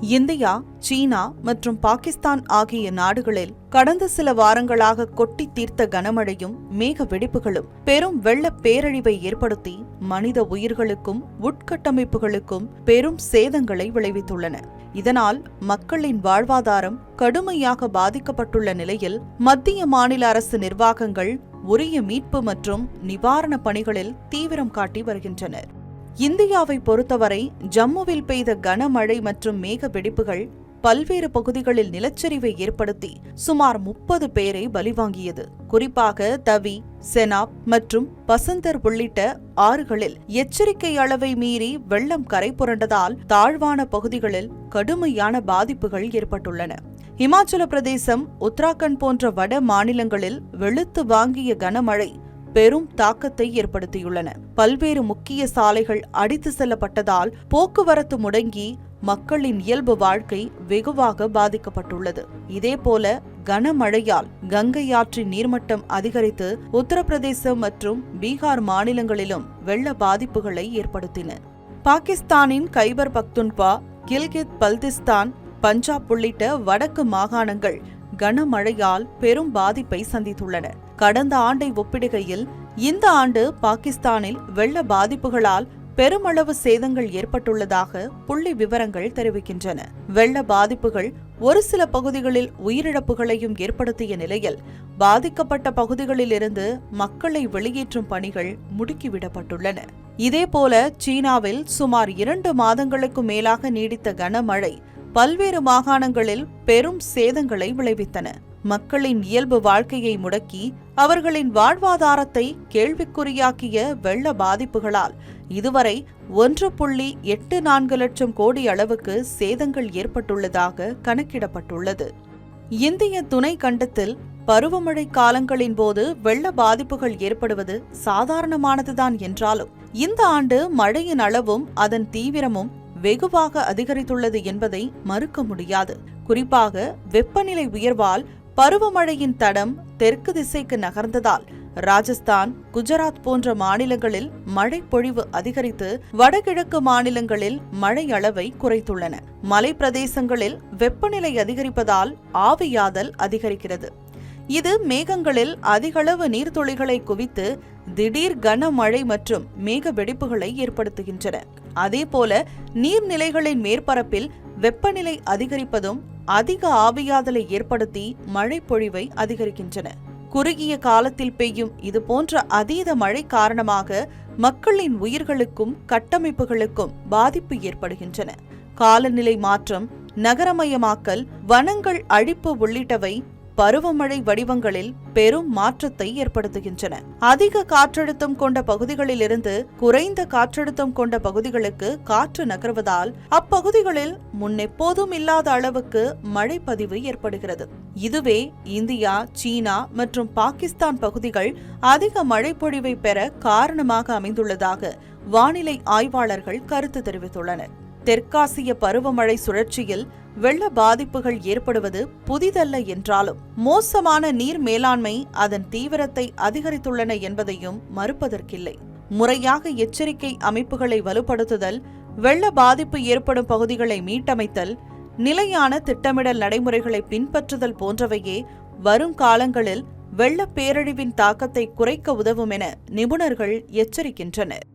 India சீனா மற்றும் பாகிஸ்தான் ஆகிய நாடுகளில் கடந்த சில வாரங்களாக கொட்டி தீர்த்த கனமழையும் மேக வெடிப்புகளும் பெரும் வெள்ள பேரழிவை ஏற்படுத்தி மனித உயிர்களுக்கும் உட்கட்டமைப்புகளுக்கும் பெரும் சேதங்களை விளைவித்துள்ளன. இதனால் மக்களின் வாழ்வாதாரம் கடுமையாக பாதிக்கப்பட்டுள்ள நிலையில் மத்திய மாநில அரசு நிர்வாகங்கள் உரிய மீட்பு மற்றும் நிவாரணப் பணிகளில் தீவிரம் காட்டி வருகின்றனர். இந்தியாவை பொறுத்தவரை ஜம்முவில் பெய்த கனமழை மற்றும் மேக வெடிப்புகள் பல்வேறு பகுதிகளில் நிலச்சரிவை ஏற்படுத்தி சுமார் முப்பது பேரை பலிவாங்கியது. குறிப்பாக தவி செனாப் மற்றும் பசந்தர் உள்ளிட்ட ஆறுகளில் எச்சரிக்கை அளவை மீறி வெள்ளம் கரை புரண்டதால் தாழ்வான பகுதிகளில் கடுமையான பாதிப்புகள் ஏற்பட்டுள்ளன. இமாச்சல பிரதேசம் உத்தராகண்ட் போன்ற வட மாநிலங்களில் வெளுத்து வாங்கிய கனமழை பெரும் தாக்கத்தை ஏற்படுத்தியுள்ளன. பல்வேறு முக்கிய சாலைகள் அடித்து செல்லப்பட்டதால் போக்குவரத்து முடங்கி மக்களின் இயல்பு வாழ்க்கை வெகுவாக பாதிக்கப்பட்டுள்ளது. இதேபோல கனமழையால் கங்கை ஆற்றின் நீர்மட்டம் அதிகரித்து உத்தரப்பிரதேசம் மற்றும் பீகார் மாநிலங்களிலும் வெள்ள பாதிப்புகளை ஏற்படுத்தின. பாகிஸ்தானின் கைபர் பக்துன்பா கில்கித் பல்திஸ்தான் பஞ்சாப் உள்ளிட்ட வடக்கு மாகாணங்கள் கனமழையால் பெரும் பாதிப்பை சந்தித்துள்ளன. கடந்த ஆண்டை ஒப்பிடுகையில் இந்த ஆண்டு பாகிஸ்தானில் வெள்ள பாதிப்புகளால் பெருமளவு சேதங்கள் ஏற்பட்டுள்ளதாக புள்ளி விவரங்கள் தெரிவிக்கின்றன. வெள்ள பாதிப்புகள் ஒரு சில பகுதிகளில் உயிரிழப்புகளையும் ஏற்படுத்திய நிலையில் பாதிக்கப்பட்ட பகுதிகளிலிருந்து மக்களை வெளியேற்றும் பணிகள் முடுக்கிவிடப்பட்டுள்ளன. இதேபோல சீனாவில் சுமார் இரண்டு மாதங்களுக்கு மேலாக நீடித்த கனமழை பல்வேறு மாகாணங்களில் பெரும் சேதங்களை விளைவித்தன. மக்களின் இயல்பு வாழ்க்கையை முடக்கி அவர்களின் வாழ்வாதாரத்தை கேள்விக்குறியாக்கிய வெள்ள பாதிப்புகளால் இதுவரை ஒன்று புள்ளி எட்டு நான்கு லட்சம் கோடி அளவுக்கு சேதங்கள் ஏற்பட்டுள்ளதாக கணக்கிடப்பட்டுள்ளது. இந்திய துணை கண்டத்தில் பருவமழை காலங்களின் போது வெள்ள பாதிப்புகள் ஏற்படுவது சாதாரணமானதுதான் என்றாலும் இந்த ஆண்டு மழையின் அளவும் அதன் தீவிரமும் வெகுவாக அதிகரித்துள்ளது என்பதை மறுக்க முடியாது. குறிப்பாக வெப்பநிலை உயர்வால் பருவமழையின் தடம் தெற்கு திசைக்கு நகர்ந்ததால் ராஜஸ்தான் குஜராத் போன்ற மாநிலங்களில் மழை பொழிவு அதிகரித்து வடகிழக்கு மாநிலங்களில் மழை அளவை குறைத்துள்ளன. மலை பிரதேசங்களில் வெப்பநிலை அதிகரிப்பதால் ஆவியாதல் அதிகரிக்கிறது. இது மேகங்களில் அதிகளவு நீர்த்துளிகளை குவித்து திடீர் கனமழை மற்றும் மேக வெடிப்புகளை ஏற்படுத்துகின்றன. அதேபோல நீர்நிலைகளின் மேற்பரப்பில் வெப்பநிலை அதிகரிப்பதும் அதிக ஆவியாதலை ஏற்படுத்தி மழை பொழிவை அதிகரிக்கின்றன. குறுகிய காலத்தில் பெய்யும் இதுபோன்ற அதீத மழை காரணமாக மக்களின் உயிர்களுக்கும் கட்டமைப்புகளுக்கும் பாதிப்பு ஏற்படுகின்றன. காலநிலை மாற்றம் நகரமயமாக்கல் வனங்கள் அழிப்பு உள்ளிட்டவை பருவமழை வடிவங்களில் பெரும் மாற்றத்தை ஏற்படுத்துகின்றன. அதிக காற்றழுத்தம் கொண்ட பகுதிகளிலிருந்து குறைந்த காற்றழுத்தம் கொண்ட பகுதிகளுக்கு காற்று நகர்வதால் அப்பகுதிகளில் முன்னெப்போதும் இல்லாத அளவுக்கு மழை பதிவு ஏற்படுகிறது. இதுவே இந்தியா சீனா மற்றும் பாகிஸ்தான் பகுதிகள் அதிக மழைப்பொழிவை பெற காரணமாக அமைந்துள்ளதாக வானிலை ஆய்வாளர்கள் கருத்து தெரிவித்துள்ளனர். தெற்காசிய பருவமழை சுழற்சியில் வெள்ள பாதிப்புகள் ஏற்படுவது புதிதல்ல என்றாலும் மோசமான நீர் மேலாண்மை அதன் தீவிரத்தை அதிகரித்துள்ளன என்பதையும் மறுப்பதற்கில்லை. முறையாக எச்சரிக்கை அமைப்புகளை வலுப்படுத்துதல் வெள்ள பாதிப்பு ஏற்படும் பகுதிகளை மீட்டமைத்தல் நிலையான திட்டமிடல் நடைமுறைகளை பின்பற்றுதல் போன்றவையே வரும் காலங்களில் வெள்ள பேரழிவின் தாக்கத்தை குறைக்க உதவும் என நிபுணர்கள் எச்சரிக்கின்றனர்.